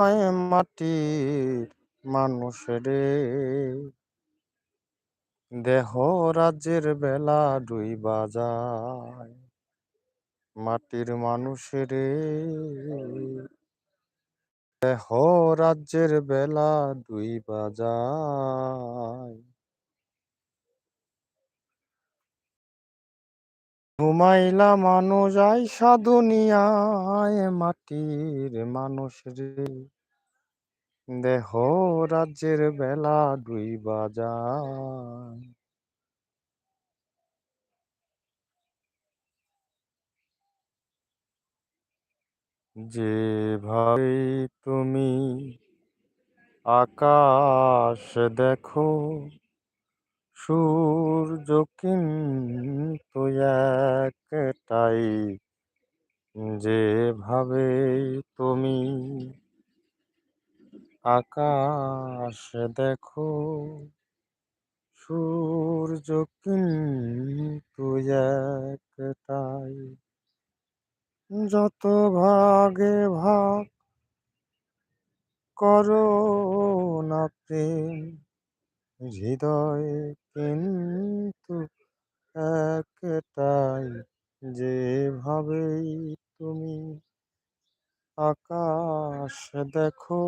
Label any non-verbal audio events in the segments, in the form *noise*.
আয় মাটির মানুষের দেহ রাজ্যের বেলা দুই বাজায় মাটির মানুষের দেহ রাজ্যের বেলা দুই যায় ঘুমাইলা মানুষ আইসা দুনিয়ায় মাটির মানুষ রে। দেহ রাজ্যের বেলা ডুইবা যায় যেভাবে তুমি আকাশ দেখো সূর্য কিন্তু একটাই। যেভাবে তুমি আকাশ দেখো, সূর্য কিন্তু একটাই। যত ভাগে ভাগ করো না প্রেম হৃদয়ে কিন্তু একটাই যেভাবেই তুমি আকাশ দেখো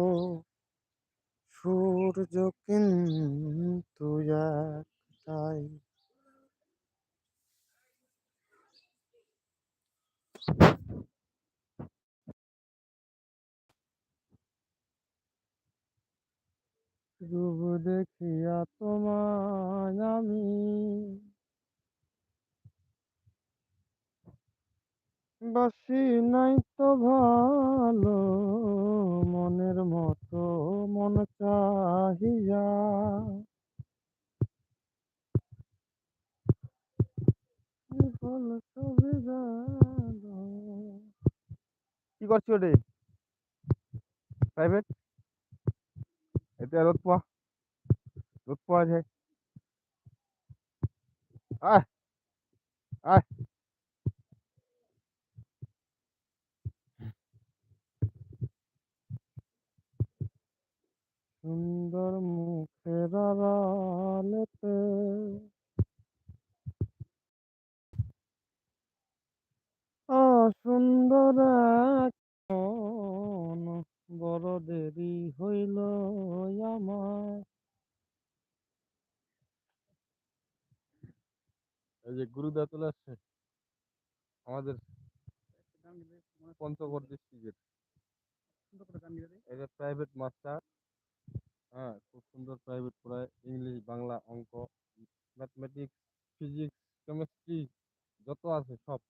সূর্য কিন্তু একটাই রূপ দেখিয়া তোমায় আমি বাসি নাই তো ভালো, মনের মতো মন চাহিয়া। কি করছ রে? প্রাইভেট এতে রোদ পোয়া রোদ পোয়া যায় আয় আয় সুন্দর মুখের আড়ালেতে অসুন্দর বড় দেরি হইল আমার। এই যে গুরুদা চলে আসছে, আমাদের পঞ্চগড় ডিস্ট্রিক্টের এটা প্রাইভেট মাস্টার হ্যাঁ খুব সুন্দর প্রাইভেট পড়ায় ইংলিশ বাংলা, অঙ্ক ম্যাথমেটিক্স ফিজিক্স কেমিস্ট্রি যত আছে সব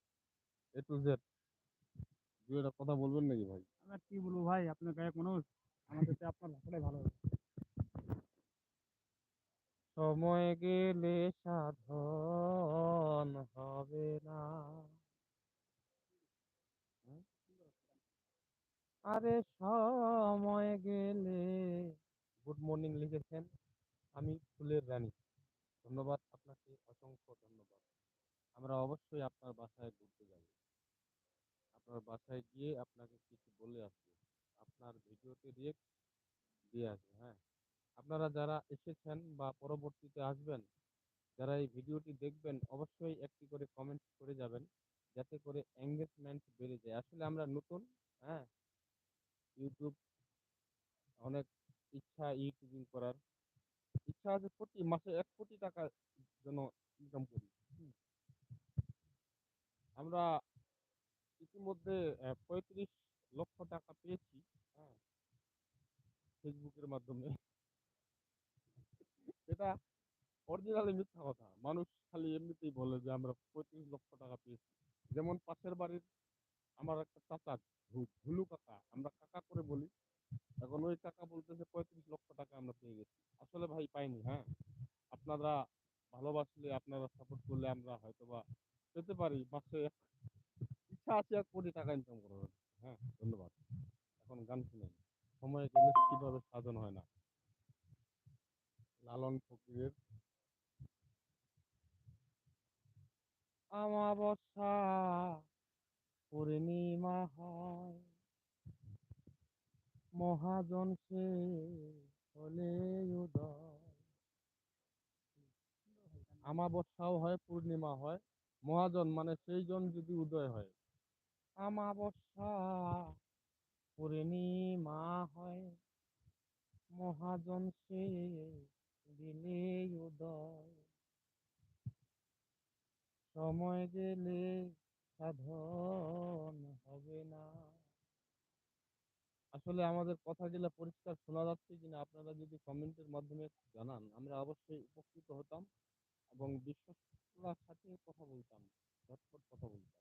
এ টু জেড দু একটা কথা বলবেন নাকি ভাই? কি বলব ভাই, আপনার গায়ক মানুষ, আমাদের আপনার ভাষাটাই ভালো। সময় গেলে সাধন হবে না। আরে সময় গেলে গুড মর্নিং লিখেছেন আমি ফুলের রানী। ধন্যবাদ আপনাকে, অসংখ্য ধন্যবাদ। আমরা অবশ্যই আপনার বাসায় ঘুরতে যাব। আপনার বাসায় গিয়ে আপনাকে কিছু বলে আসব। আপনার ভিডিওতে রিয়েক্ট দিয়ে আসব হ্যাঁ? আপনারা যারা এসেছেন বা পরবর্তীতে আসবেন, যারা এই ভিডিওটি দেখবেন, অবশ্যই একটি করে কমেন্ট করে যাবেন, যাতে করে এঙ্গেজমেন্ট বেড়ে যায়। আসলে আমরা নতুন হ্যাঁ? ইউটিউব অনেক ইচ্ছা ইউটিউবিং করার। ইচ্ছা আছে প্রতি মাসে এক কোটি টাকার জন্য ইনকাম করি। আমরা ইতিমধ্যে পঁয়ত্রিশ লক্ষ টাকা পেয়েছি হ্যাঁ? ফেসবুকের মাধ্যমে। এটা অরিজিনালি মিথ্যা কথা। মানুষ খালি এমনিতেই বলে যে, আমরা পঁয়ত্রিশ লক্ষ টাকা পেয়েছি। যেমন পাশের বাড়ির আমার একটা চাচা ভুলু কাকা, আমরা কাকা করে বলি, এখন ওই কাকা বলতেছে, পঁয়ত্রিশ লক্ষ টাকা আমরা পেয়ে গেছি। আসলে ভাই পাইনি হ্যাঁ? আপনারা ভালোবাসলে, আপনারা সাপোর্ট করলে আমরা হয়তোবা পেতে পারি মাসে ইচ্ছা আছে এক কোটি টাকা ইনকাম করার হ্যাঁ ধন্যবাদ এখন গান শুনেন সময় গেলে কীভাবে সাধন হয় না লালন ফকিরের আমাবস্যা পূর্ণিমা হয় মহাজন সে হলে আমাবস্যাও হয়, পূর্ণিমা হয়। মহাজন মানে সেই জন যদি উদয় হয়। আমাবস্যা পূর্ণিমা হয়। মহাজন সে দিলে উদয়। সময় গেলে সাধন হবে। আসলে আমাদের কথাগুলো পরিষ্কার শোনা যাচ্ছে কিনা আপনারা যদি কমেন্টের মাধ্যমে জানান, আমরা অবশ্যই উপকৃত হতাম এবং বিশ্বস্ততার সাথে কথা বলতাম, ঝটপট কথা বলতাম।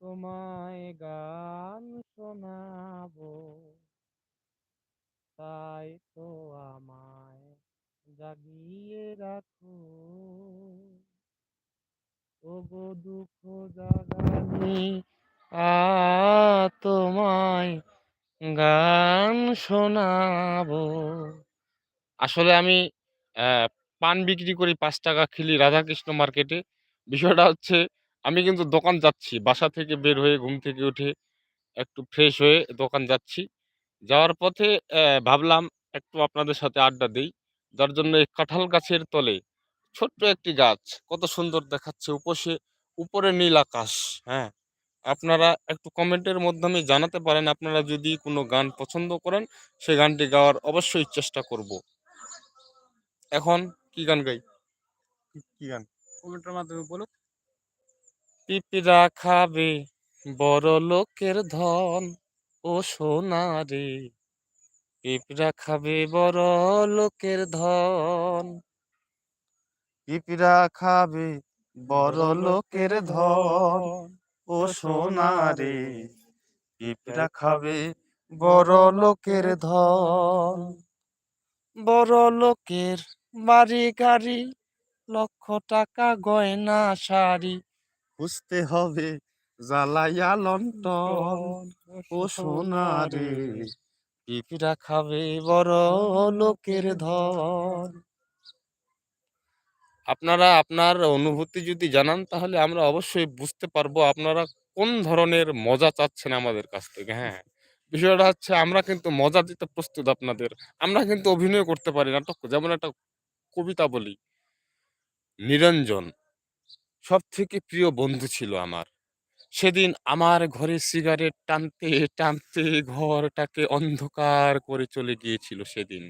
তোমায় গান শোনাবো, তাই তো আমায় জাগিয়ে রাখো। ওগো দুঃখ জাগানি তোমায় গান শোনাবো। আসলে আমি পান বিক্রি করি পাঁচ টাকা খিলি রাধাকৃষ্ণ মার্কেটে। বিষয়টা হচ্ছে, আমি কিন্তু দোকান যাচ্ছি, বাসা থেকে বের হয়ে ঘুম থেকে উঠে একটু ফ্রেশ হয়ে দোকান যাচ্ছি। যাওয়ার পথে ভাবলাম একটু আপনাদের সাথে আড্ডা দেই, যার জন্য এই কাঁঠাল গাছের তলে ছোট্ট একটি গাছ, কত সুন্দর দেখাচ্ছে উপসে উপরে নীল আকাশ হ্যাঁ? আপনারা একটু কমেন্টের মাধ্যমে জানাতে পারেন আপনারা যদি কোনো গান পছন্দ করেন সেই গানটি গাওয়ার অবশ্যই চেষ্টা করব। এখন কি গান গাই? কি গান? কমেন্টের মাধ্যমে বলুন। পিঁপড়া খাবে বড় লোকের ধন ও সোনা রে। পিঁপড়া খাবে বড় লোকের ধন। পিঁপড়া খাবে বড় লোকের ধন। ও সোনা রে পিঁপড়া খাবে বড় লোকের ধন। বড় লোকের বাড়ি গাড়ি লক্ষ টাকা গয়না শাড়ি খুঁজতে হবে জ্বালাইয়া লন্টন ও সোনা রে পিঁপড়া খাবে বড় লোকের ধন। আপনারা আপনার অনুভূতি যদি জানান, তাহলে আমরা অবশ্যই বুঝতে পারব আপনারা কোন ধরনের মজা চাচ্ছেন আমাদের কাছ থেকে হ্যাঁ। বিষয়টা হচ্ছে আমরা কিন্তু মজা দিতে প্রস্তুত আপনাদের, আমরা কিন্তু অভিনয় করতে পারি নাটক, যেমন একটা কবিতা বলি, নিরঞ্জন সব থেকে প্রিয় বন্ধু ছিল আমার। সেদিন আমার ঘরে সিগারেট টানতে টানতে ঘরটাকে অন্ধকার করে চলে গিয়েছিল সেদিন।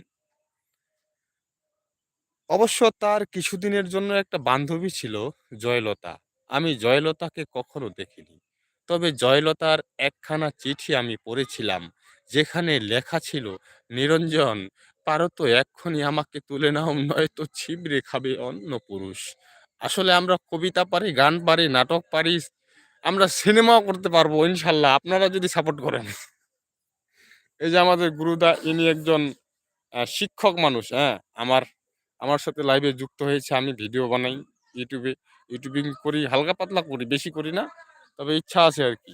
অবশ্য তার কিছুদিনের জন্য একটা বান্ধবী ছিল জয়লতা। আমি জয়লতাকে কখনো দেখিনি। তবে জয়লতার একখানা চিঠি আমি পড়েছিলাম, যেখানে লেখা ছিল, নিরঞ্জন, পারো তো এক্ষুনি আমাকে তুলে নাও, নয়তো ছিবড়ে খাবে অন্য পুরুষ। আসলে আমরা কবিতা পারি, গান পারি, নাটক পারি, আমরা সিনেমাও করতে পারব, ইনশাল্লাহ। আপনারা যদি সাপোর্ট করেন। এই যে আমাদের গুরুদা, ইনি একজন শিক্ষক মানুষ হ্যাঁ? আমার আমার সাথে লাইভে যুক্ত হয়েছে, আমি ভিডিও বানাই ইউটিউবে ইউটিউবিং করি, হালকা পাতলা করি, বেশি করি না, তবে ইচ্ছা আছে আর কি।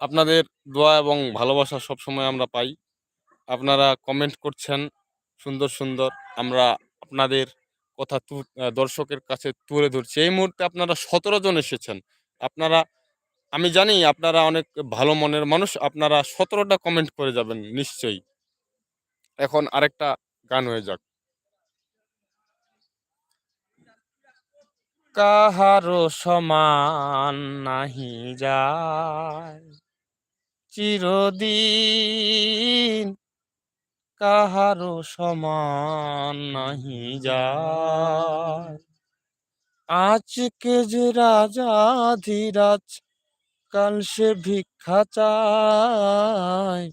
আপনাদের দোয়া এবং ভালোবাসা সব সময় আমরা পাই। আপনারা কমেন্ট করছেন, সুন্দর সুন্দর, আমরা আপনাদের কথা দর্শকের কাছে তুলে ধরছি। এই মুহূর্তে আপনারা সতেরো জন এসেছেন। আপনারা, আমি জানি আপনারা অনেক ভালো মনের মানুষ, আপনারা সতেরোটা কমেন্ট করে যাবেন, নিশ্চয়ই। এখন আরেকটা গান হয়ে যাক। কাহারো সমান নাহি যায়। চিরদিন কাহারো সমান নাহি যায়। আজকে যে রাজা ধীরাজ, কাল সে ভিক্ষা চায়।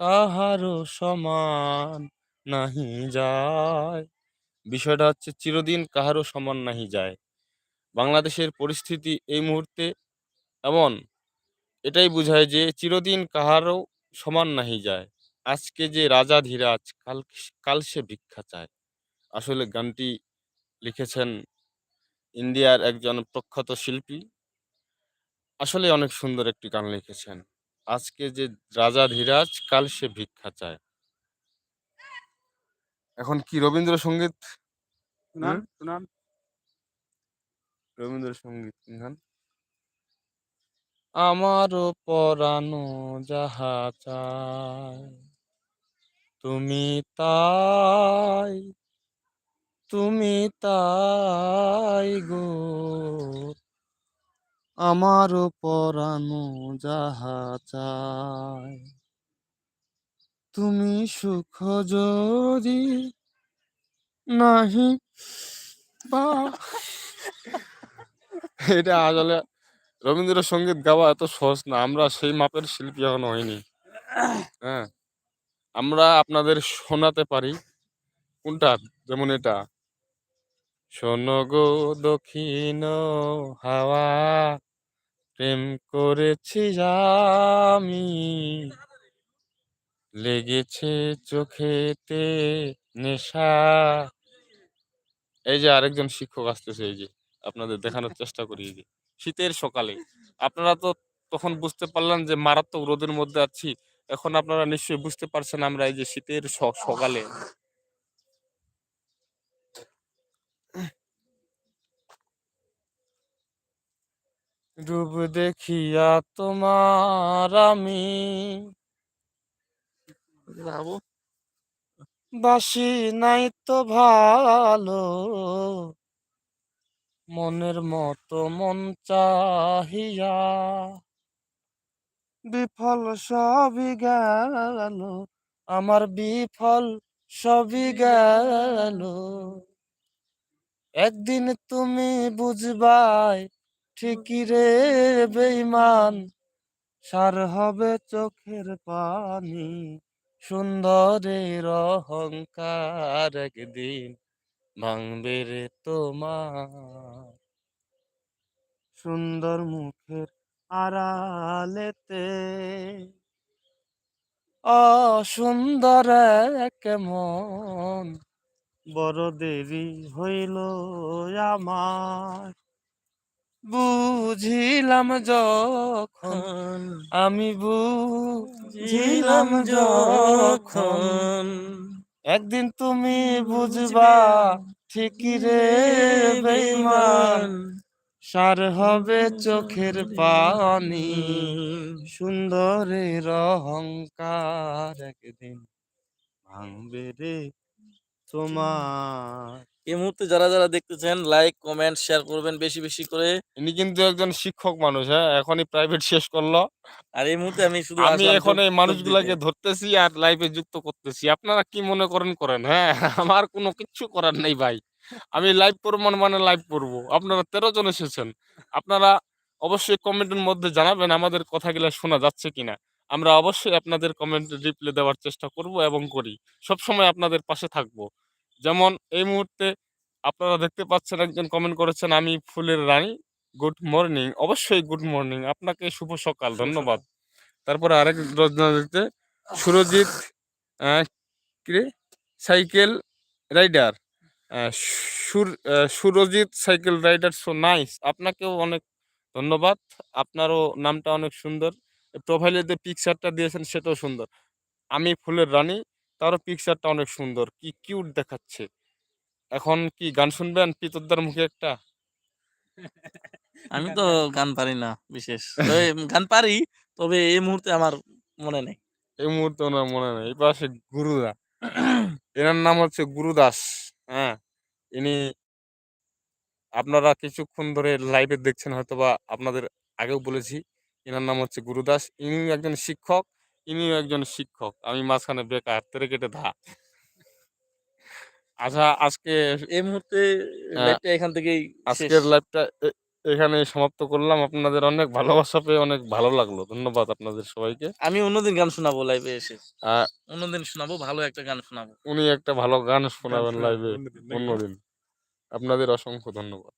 কাহারো সমান নাহি যায়। বিষয়টা হচ্ছে, চিরদিন কাহারও সমান নাহি যায়। বাংলাদেশের পরিস্থিতি এই মুহূর্তে এমন। এটাই বোঝায় যে চিরদিন কাহারও সমান নাহি যায়। আজকে যে রাজা ধীরাজ কাল কাল সে ভিক্ষা চায়। আসলে গানটি লিখেছেন ইন্ডিয়ার একজন প্রখ্যাত শিল্পী। আসলে অনেক সুন্দর একটি গান লিখেছেন। আজকে যে রাজা ধীরাজ কাল সে ভিক্ষা চায়। এখন কি রবীন্দ্রসঙ্গীত? রবীন্দ্রসঙ্গীত গান? আমারও পরানো যাহা চায় তুমি তাই তুমি তাই গো। আমারও পরানো যাহা চায় তুমি সুখ যদি নাহি, বা এটা আসলে রবীন্দ্রসঙ্গীত গাওয়া এত সহজ না। আমরা সেই মাপের শিল্পী এখনও হয়নি হ্যাঁ আমরা আপনাদের শোনাতে পারি। কোনটা? যেমন এটা। শোনো গো দক্ষিণ হাওয়া, প্রেম করেছি আমি। লেগেছে চোখেতে নেশা। এই যে আরেকজন শিক্ষক আসতেছে, এই যে। আপনাদের দেখানোর চেষ্টা করি শীতের সকালে। আপনারা তো তখন বুঝতে পারলেন যে মারাত্মক রোদের মধ্যে আছি। এখন আপনারা নিশ্চয়ই বুঝতে পারছেন আমরা এই যে শীতের সকালে ডুব দেখিয়া তোমার আমি বাসি নাই তো ভালো। মনের মতো মন চাহিয়া। বিফল সবই গেল, আমার বিফল সবই গেল। একদিন তুমি বুঝবাই ঠিকই রে বেইমান সার হবে চোখের পানি সুন্দরের অহংকার একদিন। ভাঙবে রে তোমার। সুন্দর মুখের আড়ালেতে অ অসুন্দর কেমন বড় দেরি হইল আমার। বুঝিলাম যখন, আমি বুঝিলাম যখন একদিন তুমি বুঝবা ঠিকই রে বেইমান সার হবে চোখের পানি সুন্দরের অহংকার একদিন ভাঙবে রে তোমার। এই মুহূর্তে যারা যারা দেখতেছেন লাইক কমেন্ট শেয়ার করবেন বেশি বেশি করে। ইনি কিন্তু একজন শিক্ষক মানুষ হ্যাঁ? এখনই প্রাইভেট শেষ করল। আর এই মুহূর্তে আমি শুধু আমি এখন এই মানুষগুলাকে ধরতেছি আর লাইভে যুক্ত করতেছি। আপনারা কি মনে করেন করেন হ্যাঁ? *laughs* আমার কোনো কিচ্ছু করার নেই ভাই। আমি লাইভ করব মানে মানে লাইভ করব। আপনারা তেরো জন এসেছেন। আপনারা অবশ্যই কমেন্টের মধ্যে জানাবেন আমাদের কথাগুলো শোনা যাচ্ছে কিনা। আমরা অবশ্যই আপনাদের কমেন্ট রিপ্লাই দেওয়ার চেষ্টা করব এবং করি। সব সময় আপনাদের পাশে থাকব। যেমন এই মুহূর্তে আপনারা দেখতে পাচ্ছেন একজন কমেন্ট করেছেন আমি ফুলের রানী গুড মর্নিং অবশ্যই গুড মর্নিং আপনাকে শুভ সকাল ধন্যবাদ। তারপরে আরেক রচনা দিতে সুরজিৎ সাইকেল রাইডার। সুর Surajit cycle rider so nice আপনাকেও অনেক ধন্যবাদ। আপনারও নামটা অনেক সুন্দর। প্রোফাইলে যে পিকচারটা দিয়েছেন সেটাও সুন্দর। আমি ফুলের রানী তারও পিকচারটা অনেক সুন্দর। কি কিউট দেখাচ্ছে। এখন কি গান শুনবেন পিতরদার মুখে একটা? আমি তো গান পারি না বিশেষ। গান পারি তবে এই মুহূর্তে আমার মনে নেই। এই মুহূর্তে ওনার মনে নেই। এই পাশে গুরুদা। এনার নাম হচ্ছে গুরুদাস হ্যাঁ? ইনি আপনারা কিছুক্ষণ ধরে লাইভে দেখছেন হয়তো বা আপনাদের আগেও বলেছি এনার নাম হচ্ছে গুরুদাস। ইনি একজন শিক্ষক ইনিও একজন শিক্ষক। আমি মাঝখানে বেকার তেরে কেটে ধা। আচ্ছা আজকে এই মুহূর্তে লাইভটা এখান থেকেই শেষ। আজকের লাইভটা এখানে সমাপ্ত করলাম। আপনাদের অনেক ভালোবাসা পেয়ে অনেক ভালো লাগল। ধন্যবাদ আপনাদের সবাইকে। আমি অন্যদিন গান শোনাবো লাইভে এসে। অন্যদিন শোনাবো ভালো একটা গান শোনাবো। উনি একটা ভালো গান শোনাবেন লাইভে অন্যদিন? আপনাদের অসংখ্য ধন্যবাদ।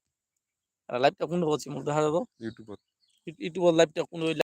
লাইভটা কোন হচ্ছে মুখ দেখা যাব ইউটিউবে ইউটিউব লাইভটা কোন